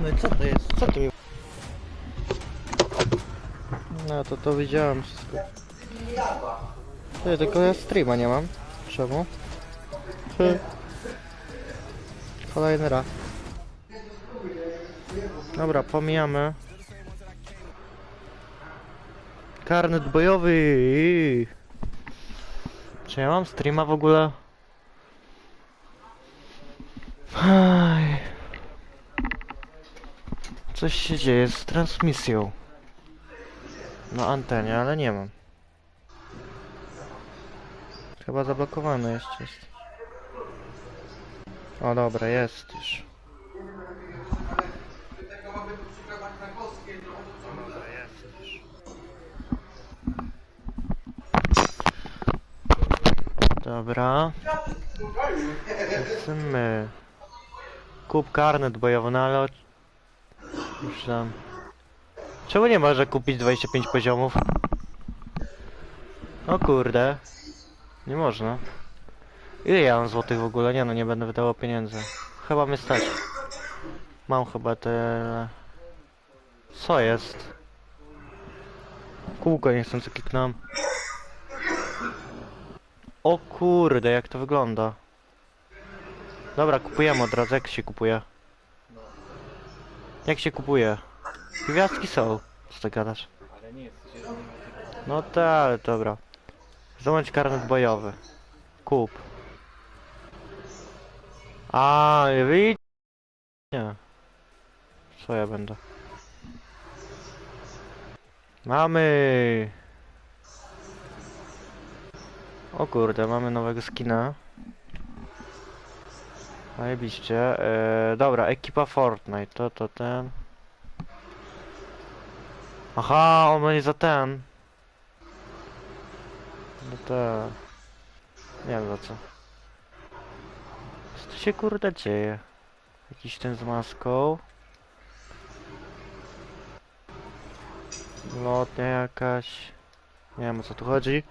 No i co to jest? Co ty mi... No to to widziałem wszystko. Ty, tylko ja streama nie mam. Czemu? Kolejny raz. Dobra, pomijamy. Karnet bojowy! Czy ja mam streama w ogóle? Coś się dzieje z transmisją. Na antenie, ale nie mam. Chyba zablokowane jeszcze jest. O dobra, jest już. Dobra, jest już. Dobra. Lecimy. Kup karnet bojowy, no ale... tam... Czemu nie może kupić 25 poziomów? O kurde. Nie można. Ile ja mam złotych w ogóle? Nie no, nie będę wydawał pieniędzy. Chyba mnie stać. Mam chyba te... Co jest? Kółko niechcący kliknąłem. O kurde, jak to wygląda. Dobra, kupujemy od razu. Jak się kupuje? Jak się kupuje? Gwiazdki są. Co ty gadasz? No tak, ale dobra. Zdobądź karnet bojowy. Kup. A, widz... Nie. Co ja będę? Mamy! O kurde, mamy nowego skina. Zajebiście. Eee, dobra, ekipa Fortnite, to, to ten. Aha, on będzie za ten. No to... Nie wiem za co. Co tu się kurde dzieje? Jakiś ten z maską. Lotnia jakaś. Nie wiem o co tu chodzi.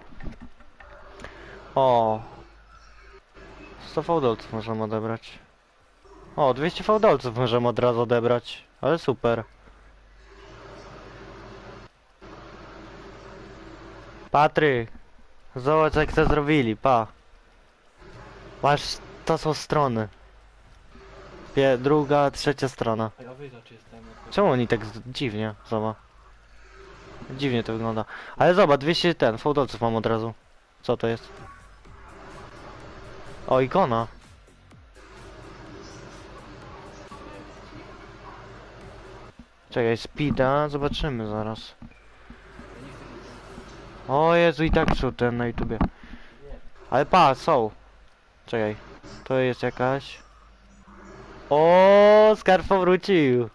O! 100 fałdolców możemy odebrać. O, 200 fałdolców możemy od razu odebrać. Ale super. Patryk! Zobacz jak to zrobili, pa. Masz, to są strony. Pie, druga, trzecia strona. A ja wyjdę, czy jestem. Czemu oni tak z- dziwnie, zobacz. Dziwnie to wygląda. Ale zobacz, 200 ten, fałdolców mam od razu. Co to jest? O, ikona. Czekaj, speeda, zobaczymy zaraz. O Jezu, i tak są ten na YouTubie. Ale pa, są. Czekaj, to jest jakaś... O, skarb powrócił.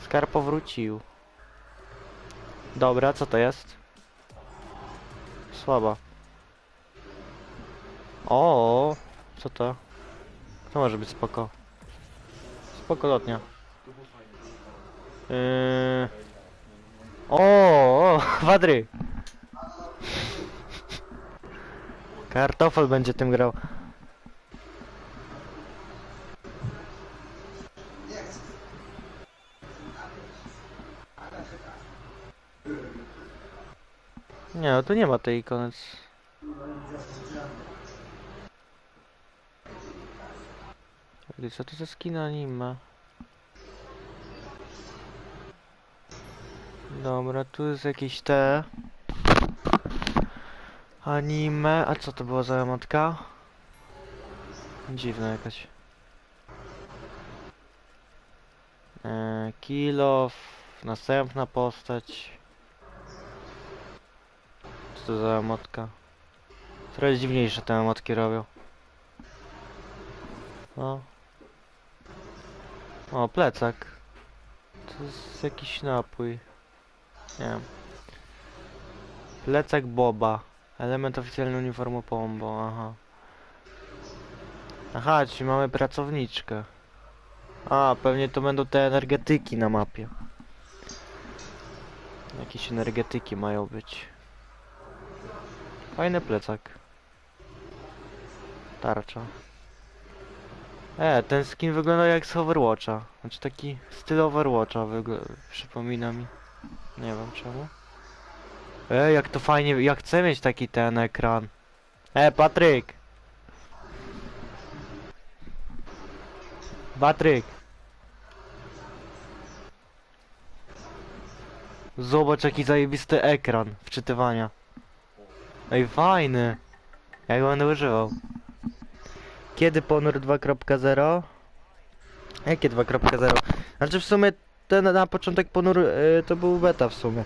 Skarb powrócił. Dobra, co to jest? Słaba. O, co to? To może być spoko. Spoko lotnia. Yy... O, o, Wadry. Kartofel będzie tym grał. Nie, no tu nie ma tej ikony. Co to za skin anime? Dobra, tu jest jakieś te... Anime... A co to była za emotka? Dziwna jakaś. Eee, kill następna postać. Co to za emotka? Trochę dziwniejsze te emotki robią. O. O, plecak. To jest jakiś napój. Nie wiem. Plecak Boba. Element oficjalny uniformu Pombo, aha. Aha, czyli mamy pracowniczkę. A, pewnie to będą te energetyki na mapie. Jakieś energetyki mają być. Fajny plecak. Tarcza. E, ten skin wygląda jak z Overwatcha. Znaczy taki styl Overwatcha przypomina mi. Nie wiem czemu. E, jak to fajnie, ja chcę mieć taki ten ekran. E, Patryk! Patryk! Zobacz jaki zajebisty ekran wczytywania. Ej, fajny! Ja go będę używał. Kiedy Ponur 2.0? Jakie 2.0? Znaczy w sumie ten na początek Ponur y, to był beta w sumie.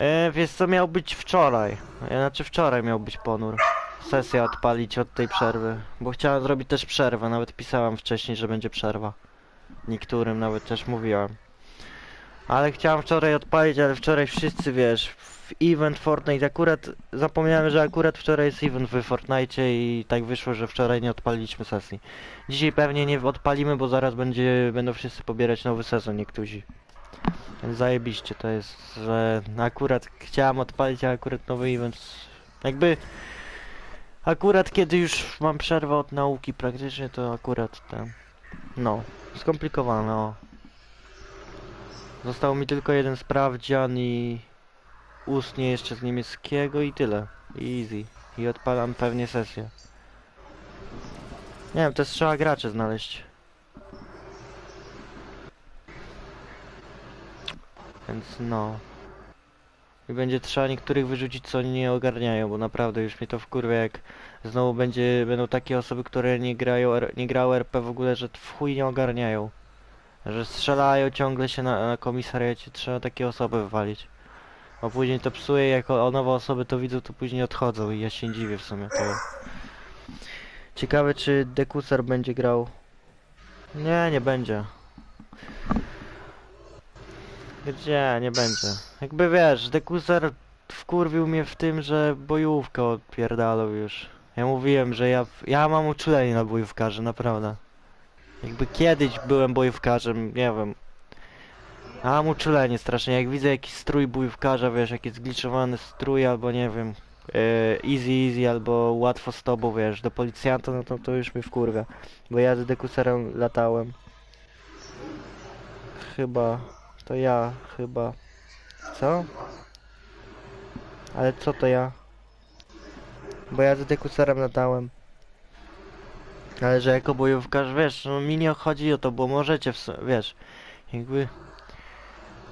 E, wiesz co miał być wczoraj? E, Znaczy wczoraj miał być Ponur. Sesja odpalić od tej przerwy. Bo chciałem zrobić też przerwę, nawet pisałem wcześniej, że będzie przerwa. Niektórym nawet też mówiłem. Ale chciałem wczoraj odpalić, ale wczoraj wszyscy wiesz, event Fortnite akurat zapomniałem, że akurat wczoraj jest event w Fortnite i tak wyszło, że wczoraj nie odpaliliśmy sesji. Dzisiaj pewnie nie odpalimy, bo zaraz będzie, będą wszyscy pobierać nowy sezon niektórzy. Więc zajebiście to jest, że akurat chciałem odpalić, a akurat nowy event. Jakby akurat kiedy już mam przerwę od nauki praktycznie, to akurat ten. No, skomplikowane, o. Został mi tylko jeden sprawdzian i ustnie jeszcze z niemieckiego i tyle. Easy. I odpalam pewnie sesję. Nie wiem, jest trzeba graczy znaleźć. Więc no. I będzie trzeba niektórych wyrzucić, co nie ogarniają, bo naprawdę już mnie to wkurwia, jak znowu będzie, będą takie osoby, które nie grają, nie grały RP w ogóle, że w chuj nie ogarniają. Że strzelają ciągle się na, na komisariacie, trzeba takie osoby wywalić. A później to psuje, jak o nowe osoby to widzą, to później odchodzą i ja się dziwię w sumie to. Ciekawe czy Dekusar będzie grał. Nie, nie będzie. Gdzie? Nie będzie. Jakby wiesz, Dekusar wkurwił mnie w tym, że bojówkę odpierdalał już. Ja mówiłem, że ja, ja mam uczulenie na bojówkarze, naprawdę. Jakby kiedyś byłem bojówkarzem, nie wiem. A mam uczulenie strasznie, jak widzę jakiś strój bojówkarza, wiesz, jakiś zgliczowany strój, albo nie wiem, e, easy easy, albo łatwo z tobą, wiesz, do policjanta, no to, to już mi wkurwia. Bo ja z dekuserem latałem. Chyba, to ja, chyba. Co? Ale co to ja? Bo ja z dekuserem latałem. Ale że jako bojówkarz, wiesz, no mi nie chodzi o to, bo możecie, wiesz, jakby,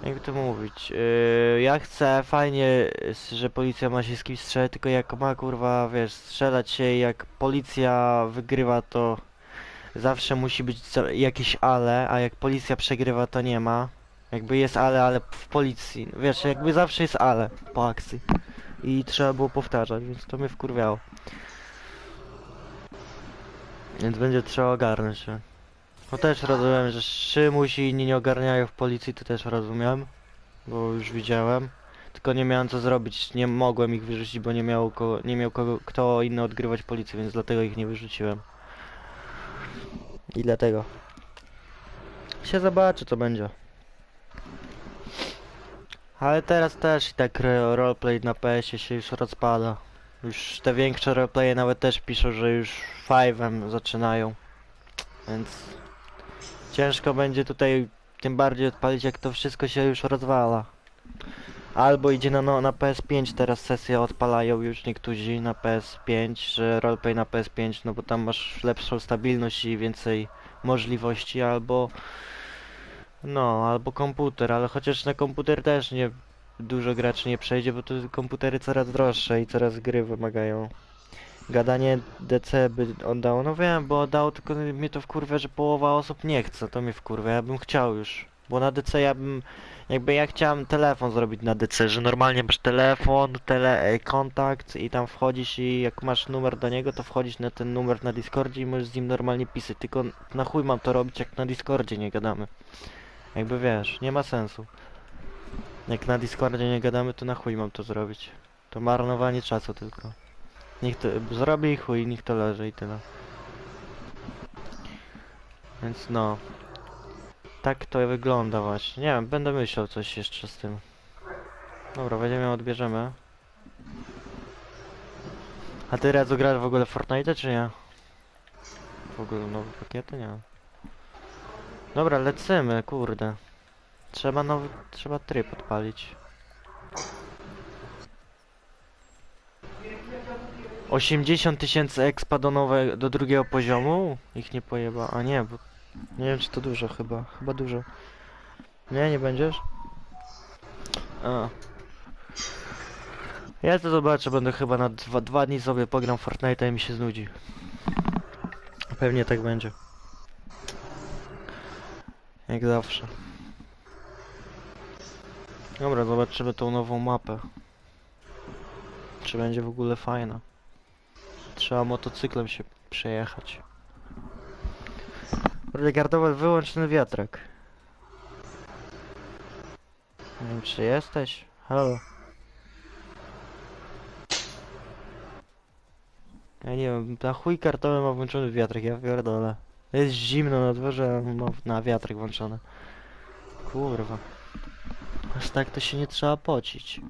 jakby to mówić, yy, ja chcę fajnie, że policja ma się z kimś strzelać, tylko jak ma kurwa, wiesz, strzelać się i jak policja wygrywa, to zawsze musi być jakieś ale, a jak policja przegrywa, to nie ma. Jakby jest ale, ale w policji, wiesz, jakby zawsze jest ale po akcji. I trzeba było powtarzać, więc to mnie wkurwiało. Więc będzie trzeba ogarnąć się. No też rozumiem, że Szymuś i inni nie ogarniają w policji, to też rozumiem. Bo już widziałem. Tylko nie miałem co zrobić, nie mogłem ich wyrzucić, bo nie miał, nie miał kogo, kto inny odgrywać policję, więc dlatego ich nie wyrzuciłem. I dlatego. Się zobaczy co będzie. Ale teraz też i tak roleplay na PS-ie się już rozpada. Już te większe roleplaye nawet też piszą, że już 5 zaczynają. Więc ciężko będzie tutaj tym bardziej odpalić jak to wszystko się już rozwala. Albo idzie na, no, na PS5 teraz sesję odpalają już niektórzy na PS5, że roleplay na PS5, no bo tam masz lepszą stabilność i więcej możliwości, albo no, albo komputer, ale chociaż na komputer też nie dużo graczy nie przejdzie, bo to komputery coraz droższe i coraz gry wymagają. Gadanie DC by oddało, no wiem, bo oddało, tylko mnie to wkurwia, że połowa osób nie chce, to mnie wkurwia, ja bym chciał już. Bo na DC ja bym, jakby ja chciałem telefon zrobić na DC, że normalnie masz telefon, tele, e, kontakt i tam wchodzisz i jak masz numer do niego, to wchodzisz na ten numer na Discordzie i możesz z nim normalnie pisać, tylko na chuj mam to robić, jak na Discordzie nie gadamy. Jakby wiesz, nie ma sensu. Jak na Discordzie nie gadamy, to na chuj mam to zrobić. To marnowanie czasu tylko. Niech to zrobi chuj, niech to leży i tyle. Więc no. Tak to wygląda właśnie. Nie wiem, będę myślał coś jeszcze z tym. Dobra, weźmiemy, odbierzemy. A ty Redzu grasz w ogóle Fortnite czy nie? w ogóle nowe pakiety? Nie. Dobra, lecimy, kurde. Trzeba nowy, trzeba tryb odpalić. 80 tysięcy expa do nowe, do drugiego poziomu? Ich nie pojeba, a nie, bo nie wiem czy to dużo chyba, chyba dużo. Nie, nie będziesz? A. Ja to zobaczę, będę chyba na dwa, dwa dni sobie pogram Fortnite'a i mi się znudzi. Pewnie tak będzie. Jak zawsze. Dobra, zobaczymy tą nową mapę. Czy będzie w ogóle fajna. Trzeba motocyklem się przejechać. Regardować wyłącz ten wiatrak. Nie wiem, czy jesteś? Halo. Ja nie wiem, na chuj kartowy ma włączony wiatrak, ja pierdolę. Jest zimno na dworze, ma na wiatrak włączony. Kurwa. Aż tak to się nie trzeba pocić.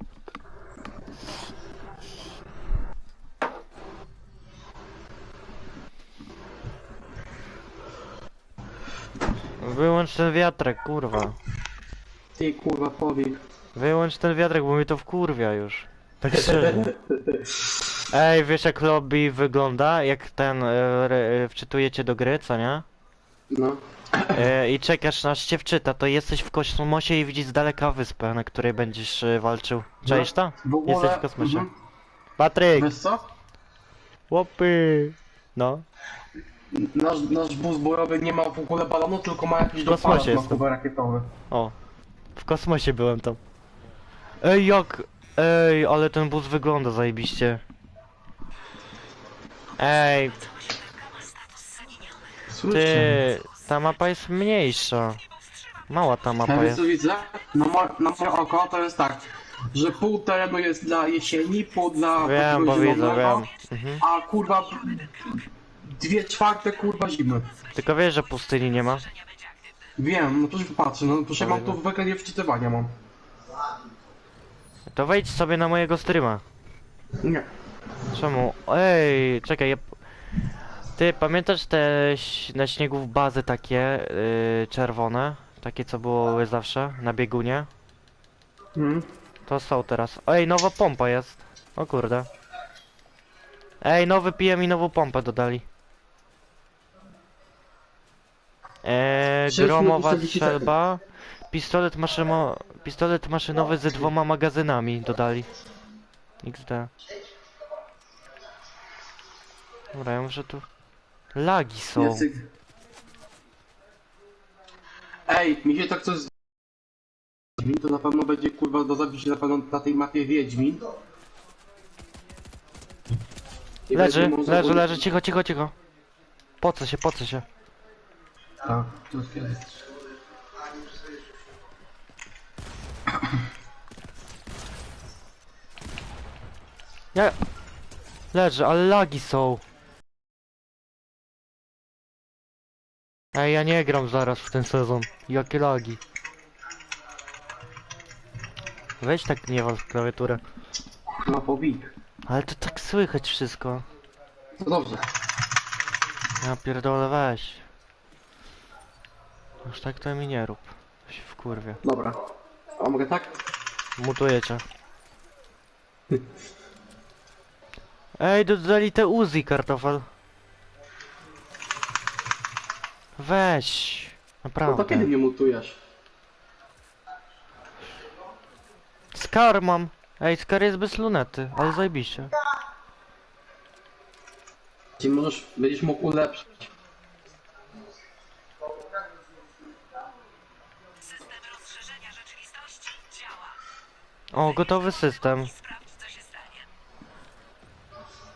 Wyłącz ten wiatrak, kurwa. Ty kurwa powiedz. Wyłącz ten wiatrak, bo mnie to wkurwia już. Tak szczerze. Ej, wiesz jak lobby wygląda? Jak ten, e, re, e, wczytujecie do gry, co nie? No. E, I czekasz aż cię wczyta, to jesteś w kosmosie i widzisz z daleka wyspę, na której będziesz e, walczył. Czaisz to? W ogóle... Jesteś w kosmosie. Mhm. Patryk! Wiesz co? Łopy! No. Nasz, nasz bus borowy nie ma w ogóle balonu, tylko ma jakiś kosmosie dopalacz jestem. na rakietowy. O. W kosmosie byłem tam. Ej, jak... Ej, ale ten bus wygląda zajebiście. Ej, ty... Ta mapa jest mniejsza. Mała ta Ja mapa wiesz jest. co widzę? Na, mo na moje oko to jest tak, że pół terenu jest dla jesieni, pół dla Wiem, takiego bo widzę, zielonego, wiem. Mhm. a kurwa dwie czwarte kurwa zimy. Tylko wiesz, że pustyni nie ma. Wiem, no proszę patrzę, no proszę mam tu Fajne. w ekranie wczytywania mam. To wejdź sobie na mojego streama. Nie. Czemu? Ej, czekaj, ja... Ty, pamiętasz te ś- na śniegów bazy takie yy, czerwone? Takie co były zawsze na biegunie? Mhm. To są teraz. Ej, nowa pompa jest. O kurde. Ej, nowy PM i nową pompę dodali. Sześć minut i gromowa 40 sekund. strzelba. Pistolet, maszymo... Pistolet maszynowy ze dwoma magazynami dodali. XD. Dobra, ja muszę tu... Lagi są. Ej, mi się tak coś z... Wiedźmin to na pewno będzie kurwa do zabicia na pewno na tej mapie Wiedźmin. I Leży, będzie można leży, leży, cicho, cicho, cicho. Po co się, po co się? Tak, to jest. Ja... Leży, ale lagi są. Ej, ja nie gram zaraz w ten sezon. Jakie lagi. Weź tak nie wal w klawiaturę. Ma pobit. Ale to tak słychać wszystko. To dobrze. Ja pierdolę weź. Aż tak to mi nie rób. Się wkurwie. Dobra. A mogę tak? Mutuję cię. Ej, dodali te Uzi kartofel. Weź. No Naprawdę. to kiedy mnie mutujesz? Skar mam. Ej, Skar jest bez lunety, ale zajebiście. Ci możesz, będziesz mógł ulepszyć. O, gotowy system.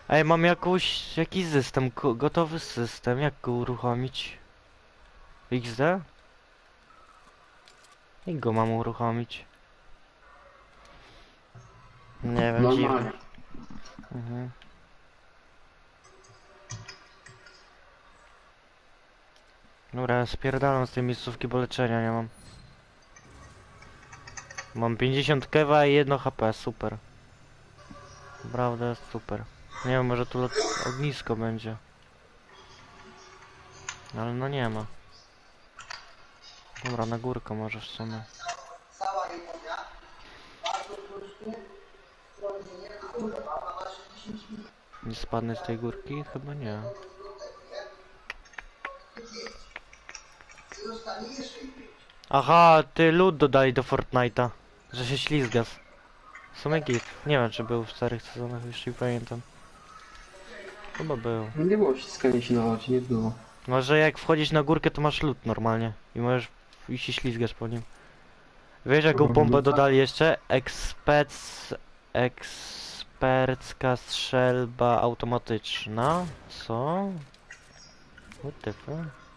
Ej, mam jakąś, jakiś system, go- gotowy system, jak go uruchomić? XD? Jak go mam uruchomić? Nie wiem, dziwne. Normalnie. Mhm. Dobra, spierdalam z tej miejscówki, bo leczenia nie mam. Mam 50 kewa i 1 HP, super. Naprawdę super. Nie wiem, może tu ognisko będzie. Ale no nie ma. Dobra, na górkę może w sumie. Nie spadnę z tej górki? Chyba nie. Aha, ty lód dodali do Fortnite'a. Że się ślizgasz. W sumie git. Nie wiem czy był w starych sezonach, już nie pamiętam. Chyba był. Nie było ściskania się na oczy, nie było. Może jak wchodzisz na górkę to masz lód normalnie. I możesz i się ślizgasz po nim. Wiesz jaką Mhm. pompę dodali jeszcze? Ekspec... Ekspercka strzelba automatyczna. Co? What the fuck?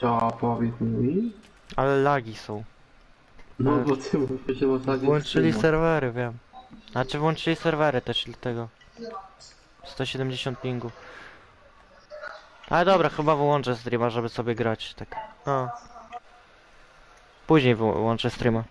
Co, powiedz mi? Ale lagi są. No bo ty mówisz, że masz takie Włączyli serwery, wiem. Znaczy włączyli serwery też dlatego. 170 pingu. Ale dobra, chyba wyłączę streama, żeby sobie grać, tak. No. Później wyłączę streama.